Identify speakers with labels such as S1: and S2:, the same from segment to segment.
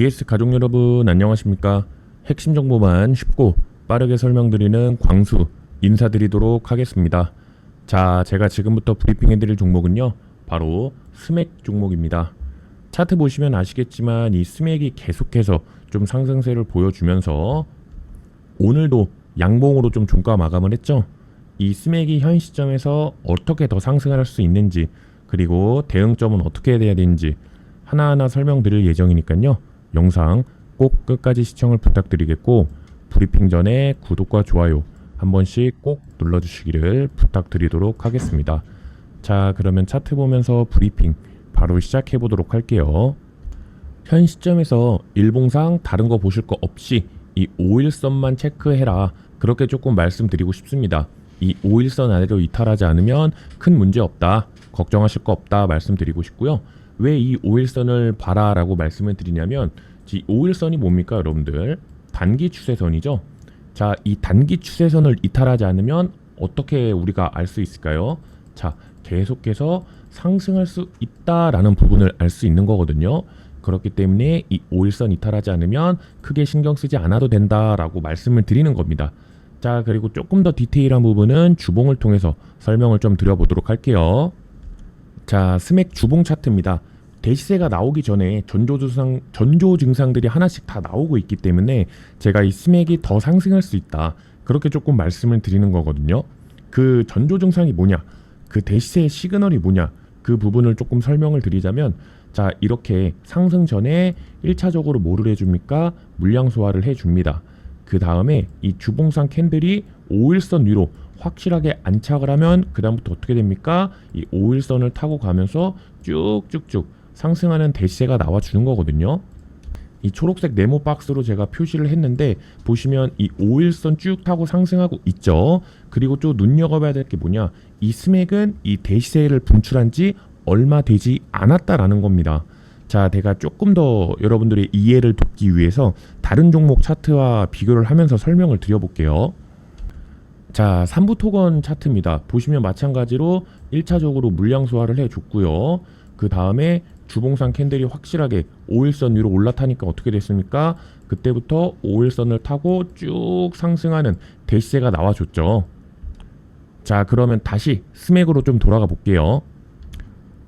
S1: DS 가족 여러분 안녕하십니까? 핵심 정보만 쉽고 빠르게 설명드리는 광수 인사드리도록 하겠습니다. 자, 제가 지금부터 브리핑해드릴 종목은요, 바로 스맥 종목입니다. 차트 보시면 아시겠지만 이 스맥이 계속해서 좀 상승세를 보여주면서 오늘도 양봉으로 좀 종가 마감을 했죠. 이 스맥이 현 시점에서 어떻게 더 상승할 수 있는지 그리고 대응점은 어떻게 돼야 되는지 하나하나 설명드릴 예정이니까요. 영상 꼭 끝까지 시청을 부탁드리겠고 브리핑 전에 구독과 좋아요 한 번씩 꼭 눌러주시기를 부탁드리도록 하겠습니다. 자 그러면 차트 보면서 브리핑 바로 시작해 보도록 할게요. 현 시점에서 일봉상 다른 거 보실 거 없이 이 5일선만 체크해라. 그렇게 조금 말씀드리고 싶습니다. 이 5일선 아래로 이탈하지 않으면 큰 문제 없다. 걱정하실 거 없다 말씀드리고 싶고요. 왜 이 5일선을 봐라라고 말씀을 드리냐면 이 5일선이 뭡니까 여러분들? 단기 추세선이죠. 자, 이 단기 추세선을 이탈하지 않으면 어떻게 우리가 알 수 있을까요? 자, 계속해서 상승할 수 있다라는 부분을 알 수 있는 거거든요. 그렇기 때문에 이 5일선 이탈하지 않으면 크게 신경 쓰지 않아도 된다라고 말씀을 드리는 겁니다. 자, 그리고 조금 더 디테일한 부분은 주봉을 통해서 설명을 좀 드려보도록 할게요. 자, 스맥 주봉 차트입니다. 대시세가 나오기 전에 전조 증상 전조 증상들이 하나씩 다 나오고 있기 때문에 제가 이 스맥이 더 상승할 수 있다. 그렇게 조금 말씀을 드리는 거거든요. 그 전조 증상이 뭐냐? 그 대시세의 시그널이 뭐냐? 그 부분을 조금 설명을 드리자면 자, 이렇게 상승 전에 1차적으로 뭐를 해 줍니까? 물량 소화를 해 줍니다. 그 다음에 이 주봉상 캔들이 5일선 위로 확실하게 안착을 하면 그다음부터 어떻게 됩니까? 이 5일선을 타고 가면서 쭉쭉쭉 상승하는 대시세가 나와주는 거거든요. 이 초록색 네모 박스로 제가 표시를 했는데 보시면 이 5일선 쭉 타고 상승하고 있죠. 그리고 또 눈여겨봐야 될 게 뭐냐? 이 스맥은 이 대시세를 분출한 지 얼마 되지 않았다라는 겁니다. 자, 제가 조금 더 여러분들의 이해를 돕기 위해서 다른 종목 차트와 비교를 하면서 설명을 드려볼게요. 자, 삼부 토건 차트입니다. 보시면 마찬가지로 1차적으로 물량 소화를 해줬고요. 그 다음에 주봉상 캔들이 확실하게 5일선 위로 올라타니까 어떻게 됐습니까? 그때부터 5일선을 타고 쭉 상승하는 대시세가 나와줬죠. 자, 그러면 다시 스맥으로 좀 돌아가 볼게요.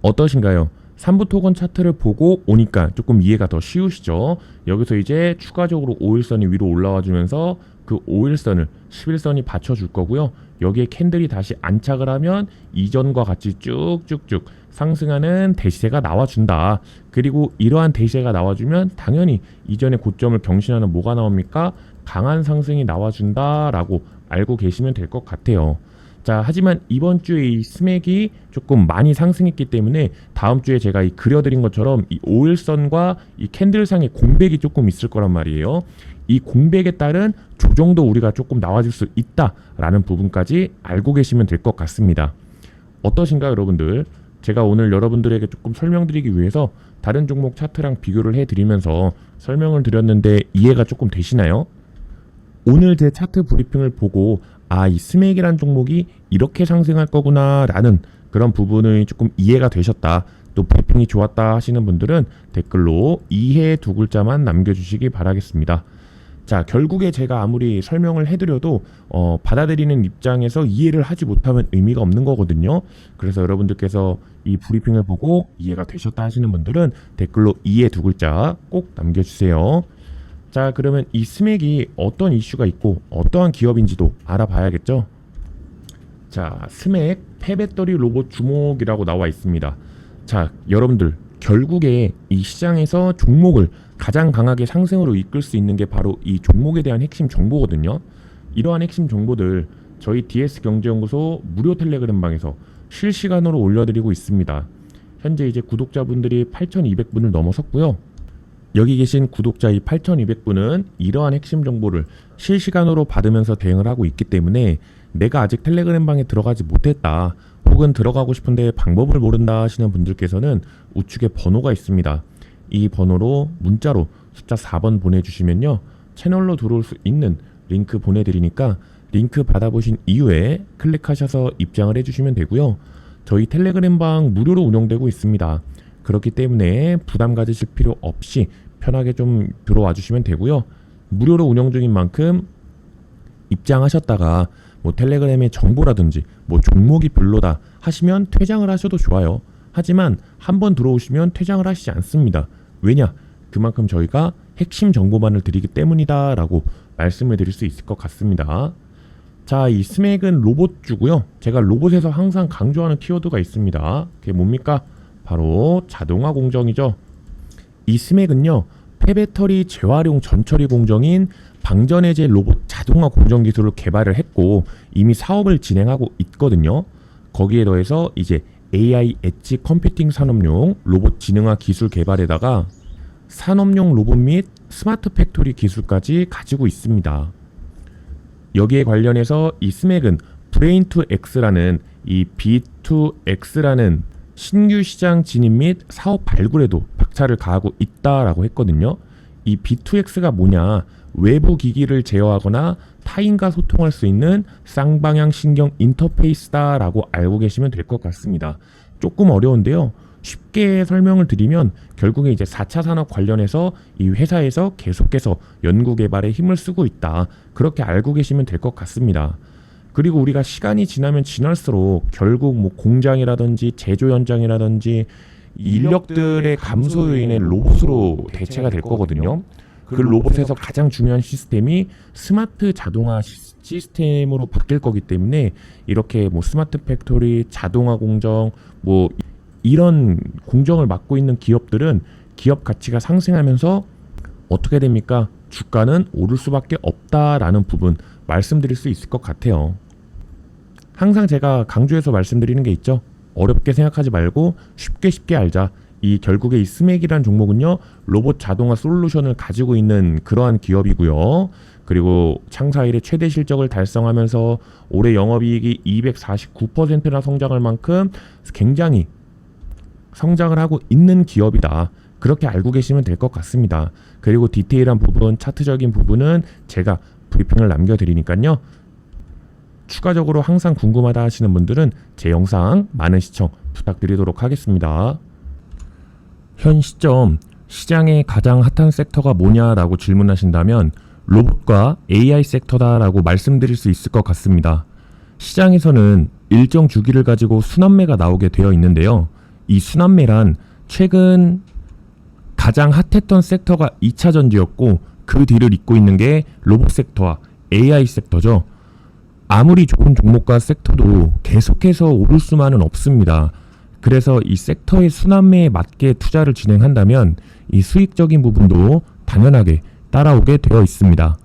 S1: 어떠신가요? 3부 토건 차트를 보고 오니까 조금 이해가 더 쉬우시죠? 여기서 이제 추가적으로 5일선이 위로 올라와 주면서 그 5일선을 11선이 받쳐줄 거고요. 여기에 캔들이 다시 안착을 하면 이전과 같이 쭉쭉쭉 상승하는 대시세가 나와준다. 그리고 이러한 대시세가 나와주면 당연히 이전의 고점을 경신하는 뭐가 나옵니까? 강한 상승이 나와준다라고 알고 계시면 될 것 같아요. 자, 하지만 이번 주에 이 스맥이 조금 많이 상승했기 때문에 다음 주에 제가 이 그려드린 것처럼 이 5일선과 이 캔들상의 공백이 조금 있을 거란 말이에요. 이 공백에 따른 조정도 우리가 조금 나와줄 수 있다라는 부분까지 알고 계시면 될 것 같습니다. 어떠신가요, 여러분들? 제가 오늘 여러분들에게 조금 설명드리기 위해서 다른 종목 차트랑 비교를 해드리면서 설명을 드렸는데 이해가 조금 되시나요? 오늘 제 차트 브리핑을 보고 아, 이 스맥이란 종목이 이렇게 상승할 거구나라는 그런 부분이 조금 이해가 되셨다. 또 브리핑이 좋았다 하시는 분들은 댓글로 이해 두 글자만 남겨주시기 바라겠습니다. 자, 결국에 제가 아무리 설명을 해드려도 어, 받아들이는 입장에서 이해를 하지 못하면 의미가 없는 거거든요. 그래서 여러분들께서 이 브리핑을 보고 이해가 되셨다 하시는 분들은 댓글로 이해 두 글자 꼭 남겨주세요. 자, 그러면 이 스맥이 어떤 이슈가 있고 어떠한 기업인지도 알아봐야겠죠? 자, 스맥 폐배터리 로봇 주목이라고 나와 있습니다. 자, 여러분들 결국에 이 시장에서 종목을 가장 강하게 상승으로 이끌 수 있는 게 바로 이 종목에 대한 핵심 정보거든요. 이러한 핵심 정보들 저희 DS 경제연구소 무료 텔레그램 방에서 실시간으로 올려드리고 있습니다. 현재 이제 구독자분들이 8,200분을 넘어섰고요. 여기 계신 구독자 이 8,200분은 이러한 핵심 정보를 실시간으로 받으면서 대응을 하고 있기 때문에 내가 아직 텔레그램 방에 들어가지 못했다. 혹은 들어가고 싶은데 방법을 모른다 하시는 분들께서는 우측에 번호가 있습니다. 이 번호로 문자로 숫자 4번 보내주시면요. 채널로 들어올 수 있는 링크 보내드리니까 링크 받아보신 이후에 클릭하셔서 입장을 해주시면 되고요. 저희 텔레그램 방 무료로 운영되고 있습니다. 그렇기 때문에 부담 가지실 필요 없이 편하게 좀 들어와 주시면 되고요. 무료로 운영 중인 만큼 입장하셨다가 뭐 텔레그램의 정보라든지 뭐 종목이 별로다 하시면 퇴장을 하셔도 좋아요. 하지만 한 번 들어오시면 퇴장을 하시지 않습니다. 왜냐? 그만큼 저희가 핵심 정보만을 드리기 때문이다라고 말씀을 드릴 수 있을 것 같습니다. 자, 이 스맥은 로봇주고요. 제가 로봇에서 항상 강조하는 키워드가 있습니다. 그게 뭡니까? 바로 자동화 공정이죠. 이 스맥은요. 폐배터리 재활용 전처리 공정인 방전해제 로봇 자동화 공정 기술을 개발을 했고 이미 사업을 진행하고 있거든요. 거기에 더해서 이제 AI 엣지 컴퓨팅 산업용 로봇 지능화 기술 개발에다가 산업용 로봇 및 스마트 팩토리 기술까지 가지고 있습니다. 여기에 관련해서 이 스맥은 브레인 투 X라는 이 B2X라는 신규 시장 진입 및 사업 발굴에도 박차를 가하고 있다라고 했거든요. 이 B2X가 뭐냐? 외부 기기를 제어하거나 타인과 소통할 수 있는 쌍방향 신경 인터페이스다라고 알고 계시면 될 것 같습니다. 조금 어려운데요. 쉽게 설명을 드리면 결국에 이제 4차 산업 관련해서 이 회사에서 계속해서 연구 개발에 힘을 쓰고 있다. 그렇게 알고 계시면 될 것 같습니다. 그리고 우리가 시간이 지나면 지날수록 결국 뭐 공장이라든지 제조 현장이라든지 인력들의 감소로 인해 로봇으로 대체가 될 거거든요. 그 로봇에서 가장 중요한 시스템이 스마트 자동화 시- 시스템으로 바뀔 거기 때문에 이렇게 뭐 스마트 팩토리, 자동화 공정 뭐 이런 공정을 맡고 있는 기업들은 기업 가치가 상승하면서 어떻게 됩니까? 주가는 오를 수밖에 없다라는 부분 말씀드릴 수 있을 것 같아요. 항상 제가 강조해서 말씀드리는 게 있죠. 어렵게 생각하지 말고 쉽게 쉽게 알자. 이 결국에 이 스맥이라는 종목은요 로봇 자동화 솔루션을 가지고 있는 그러한 기업이고요. 그리고 창사 일의 최대 실적을 달성하면서 올해 영업이익이 249%나 성장할 만큼 굉장히 성장을 하고 있는 기업이다. 그렇게 알고 계시면 될 것 같습니다. 그리고 디테일한 부분, 차트적인 부분은 제가 브리핑을 남겨드리니까요. 추가적으로 항상 궁금하다 하시는 분들은 제 영상 많은 시청 부탁드리도록 하겠습니다. 현 시점 시장의 가장 핫한 섹터가 뭐냐라고 질문하신다면 로봇과 AI 섹터다라고 말씀드릴 수 있을 것 같습니다. 시장에서는 일정 주기를 가지고 순환매가 나오게 되어 있는데요. 이 순환매란 최근 가장 핫했던 섹터가 2차 전지였고 그 뒤를 잇고 있는 게 로봇 섹터와 AI 섹터죠. 아무리 좋은 종목과 섹터도 계속해서 오를 수만은 없습니다. 그래서 이 섹터의 순환매에 맞게 투자를 진행한다면 이 수익적인 부분도 당연하게 따라오게 되어 있습니다.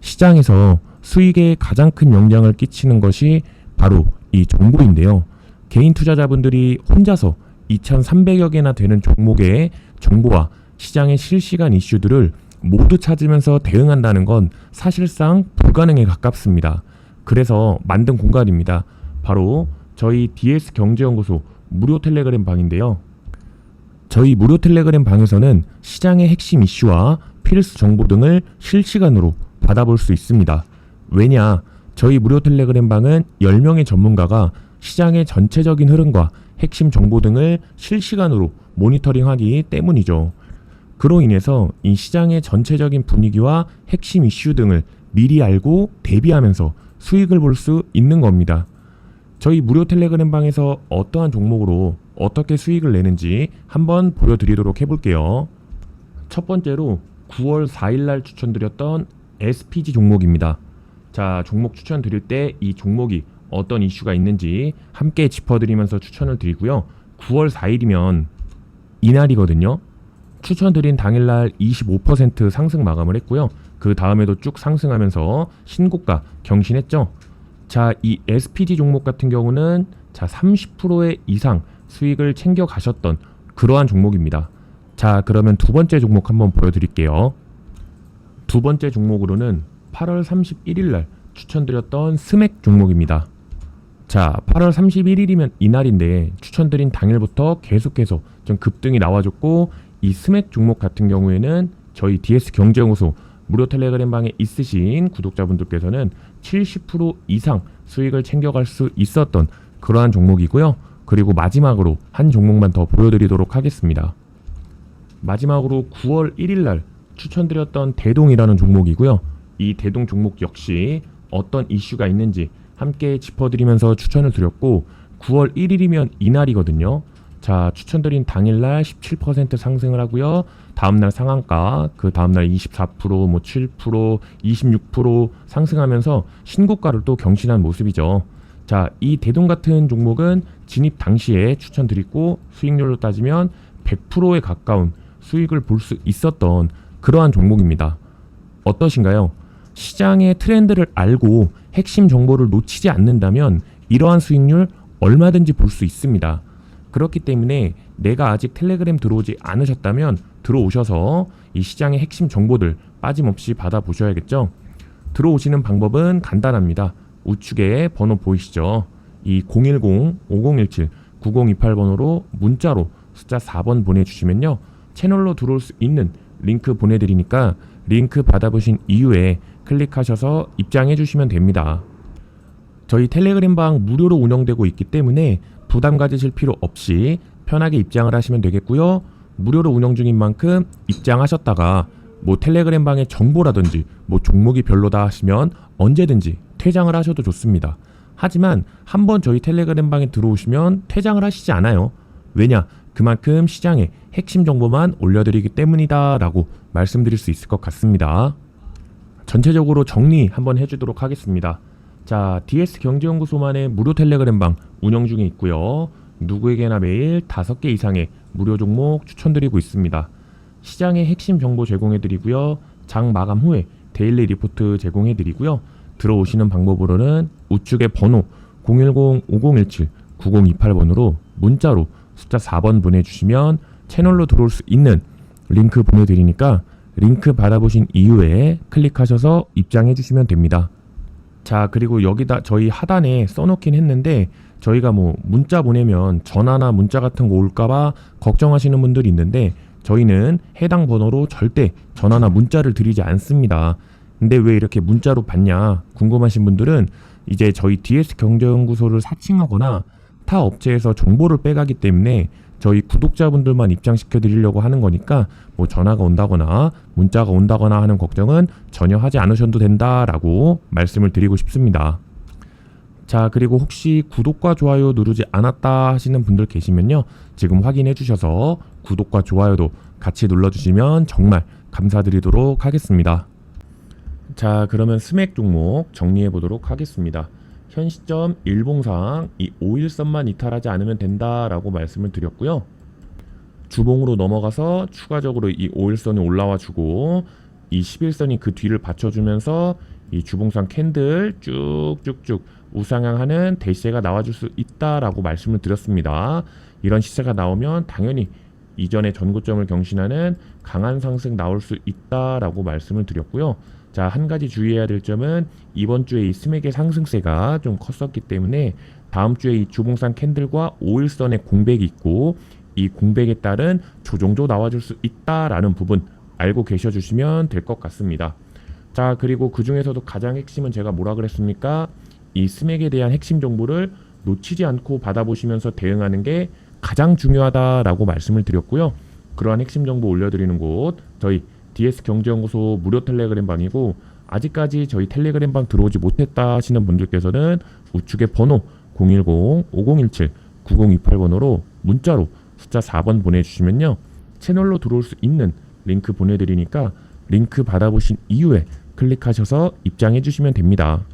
S1: 시장에서 수익에 가장 큰 영향을 끼치는 것이 바로 이 정보인데요. 개인 투자자분들이 혼자서 2,300여 개나 되는 종목의 정보와 시장의 실시간 이슈들을 모두 찾으면서 대응한다는 건 사실상 불가능에 가깝습니다. 그래서 만든 공간입니다. 바로 저희 DS 경제연구소 무료 텔레그램 방인데요. 저희 무료 텔레그램 방에서는 시장의 핵심 이슈와 필수 정보 등을 실시간으로 받아볼 수 있습니다. 왜냐? 저희 무료 텔레그램 방은 10명의 전문가가 시장의 전체적인 흐름과 핵심 정보 등을 실시간으로 모니터링하기 때문이죠. 그로 인해서 이 시장의 전체적인 분위기와 핵심 이슈 등을 미리 알고 대비하면서 수익을 볼 수 있는 겁니다. 저희 무료 텔레그램 방에서 어떠한 종목으로 어떻게 수익을 내는지 한번 보여드리도록 해볼게요. 첫 번째로 9월 4일날 추천드렸던 SPG 종목입니다. 자, 종목 추천 드릴 때 이 종목이 어떤 이슈가 있는지 함께 짚어드리면서 추천을 드리고요. 9월 4일이면 이날이거든요. 추천드린 당일날 25% 상승 마감을 했고요. 그 다음에도 쭉 상승하면서 신고가 경신했죠. 자, 이 SPG 종목 같은 경우는 자, 30%의 이상 수익을 챙겨 가셨던 그러한 종목입니다. 자, 그러면 두 번째 종목 한번 보여드릴게요. 두 번째 종목으로는 8월 31일 날 추천드렸던 스맥 종목입니다. 자, 8월 31일이면 이날인데 추천드린 당일부터 계속해서 좀 급등이 나와줬고 이 스맥 종목 같은 경우에는 저희 DS 경제연구소 무료 텔레그램 방에 있으신 구독자분들께서는 70% 이상 수익을 챙겨갈 수 있었던 그러한 종목이고요. 그리고 마지막으로 한 종목만 더 보여드리도록 하겠습니다. 마지막으로 9월 1일 날 추천드렸던 대동이라는 종목이고요. 이 대동 종목 역시 어떤 이슈가 있는지 함께 짚어드리면서 추천을 드렸고 9월 1일이면 이날이거든요. 자, 추천드린 당일날 17% 상승을 하고요. 다음날 상한가, 그 다음날 24%, 뭐 7%, 26% 상승하면서 신고가를 또 경신한 모습이죠. 자, 이 대동 같은 종목은 진입 당시에 추천드리고 수익률로 따지면 100%에 가까운 수익을 볼 수 있었던 그러한 종목입니다. 어떠신가요? 시장의 트렌드를 알고 핵심 정보를 놓치지 않는다면 이러한 수익률 얼마든지 볼 수 있습니다. 그렇기 때문에 내가 아직 텔레그램 들어오지 않으셨다면 들어오셔서 이 시장의 핵심 정보들 빠짐없이 받아보셔야겠죠. 들어오시는 방법은 간단합니다. 우측에 번호 보이시죠? 이 010-5017-9028번호로 문자로 숫자 4번 보내주시면요. 채널로 들어올 수 있는 링크 보내드리니까 링크 받아보신 이후에 클릭하셔서 입장해 주시면 됩니다. 저희 텔레그램 방 무료로 운영되고 있기 때문에 부담 가지실 필요 없이 편하게 입장을 하시면 되겠고요. 무료로 운영 중인 만큼 입장하셨다가 뭐 텔레그램 방의 정보라든지 뭐 종목이 별로다 하시면 언제든지 퇴장을 하셔도 좋습니다. 하지만 한번 저희 텔레그램 방에 들어오시면 퇴장을 하시지 않아요. 왜냐? 그만큼 시장에 핵심 정보만 올려드리기 때문이다 라고 말씀드릴 수 있을 것 같습니다. 전체적으로 정리 한번 해주도록 하겠습니다. 자, DS 경제연구소만의 무료 텔레그램 방 운영 중에 있고요. 누구에게나 매일 5개 이상의 무료 종목 추천드리고 있습니다. 시장의 핵심 정보 제공해드리고요. 장 마감 후에 데일리 리포트 제공해드리고요. 들어오시는 방법으로는 우측의 번호 010-5017-9028번으로 문자로 숫자 4번 보내주시면 채널로 들어올 수 있는 링크 보내드리니까 링크 받아보신 이후에 클릭하셔서 입장해 주시면 됩니다. 자, 그리고 여기다 저희 하단에 써놓긴 했는데 저희가 뭐 문자 보내면 전화나 문자 같은 거 올까봐 걱정하시는 분들이 있는데 저희는 해당 번호로 절대 전화나 문자를 드리지 않습니다. 근데 왜 이렇게 문자로 받냐 궁금하신 분들은 이제 저희 DS 경제연구소를 사칭하거나 타 업체에서 정보를 빼가기 때문에 저희 구독자분들만 입장시켜 드리려고 하는 거니까 뭐 전화가 온다거나 문자가 온다거나 하는 걱정은 전혀 하지 않으셔도 된다라고 말씀을 드리고 싶습니다. 자, 그리고 혹시 구독과 좋아요 누르지 않았다 하시는 분들 계시면요. 지금 확인해 주셔서 구독과 좋아요도 같이 눌러 주시면 정말 감사드리도록 하겠습니다. 자, 그러면 스맥 종목 정리해 보도록 하겠습니다. 현 시점 일봉상 이 5일선만 이탈하지 않으면 된다라고 말씀을 드렸고요. 주봉으로 넘어가서 추가적으로 이 5일선이 올라와 주고 이 11선이 그 뒤를 받쳐주면서 이 주봉상 캔들 쭉쭉쭉 우상향하는 대시세가 나와줄 수 있다라고 말씀을 드렸습니다. 이런 시세가 나오면 당연히 이전의 전고점을 경신하는 강한 상승 나올 수 있다라고 말씀을 드렸고요. 자, 한 가지 주의해야 될 점은 이번 주에 이 스맥의 상승세가 좀 컸었기 때문에 다음 주에 이 주봉상 캔들과 5일선의 공백이 있고 이 공백에 따른 조정도 나와줄 수 있다라는 부분 알고 계셔 주시면 될 것 같습니다. 자, 그리고 그 중에서도 가장 핵심은 제가 뭐라 그랬습니까? 이 스맥에 대한 핵심 정보를 놓치지 않고 받아보시면서 대응하는 게 가장 중요하다라고 말씀을 드렸고요. 그러한 핵심 정보 올려드리는 곳 저희 DS 경제연구소 무료 텔레그램 방이고 아직까지 저희 텔레그램 방 들어오지 못했다 하시는 분들께서는 우측에 번호 010-5017-9028번호로 문자로 숫자 4번 보내주시면요 채널로 들어올 수 있는 링크 보내드리니까 링크 받아보신 이후에 클릭하셔서 입장해 주시면 됩니다.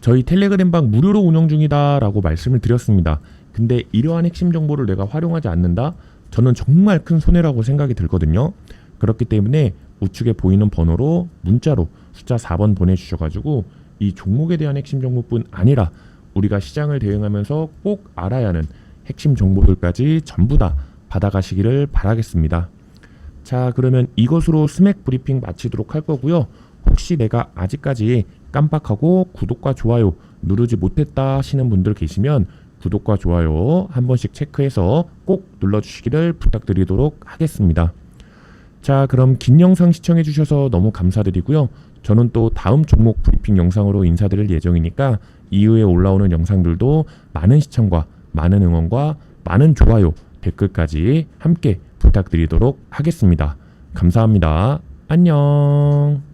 S1: 저희 텔레그램 방 무료로 운영 중이다 라고 말씀을 드렸습니다. 근데 이러한 핵심 정보를 내가 활용하지 않는다? 저는 정말 큰 손해라고 생각이 들거든요. 그렇기 때문에 우측에 보이는 번호로 문자로 숫자 4번 보내주셔가지고 이 종목에 대한 핵심 정보뿐 아니라 우리가 시장을 대응하면서 꼭 알아야 하는 핵심 정보들까지 전부 다 받아가시기를 바라겠습니다. 자, 그러면 이것으로 스맥 브리핑 마치도록 할 거고요. 혹시 내가 아직까지 깜빡하고 구독과 좋아요 누르지 못했다 하시는 분들 계시면 구독과 좋아요 한 번씩 체크해서 꼭 눌러주시기를 부탁드리도록 하겠습니다. 자, 그럼 긴 영상 시청해 주셔서 너무 감사드리고요. 저는 또 다음 종목 브리핑 영상으로 인사드릴 예정이니까 이후에 올라오는 영상들도 많은 시청과 많은 응원과 많은 좋아요, 댓글까지 함께 부탁드리도록 하겠습니다. 감사합니다. 안녕.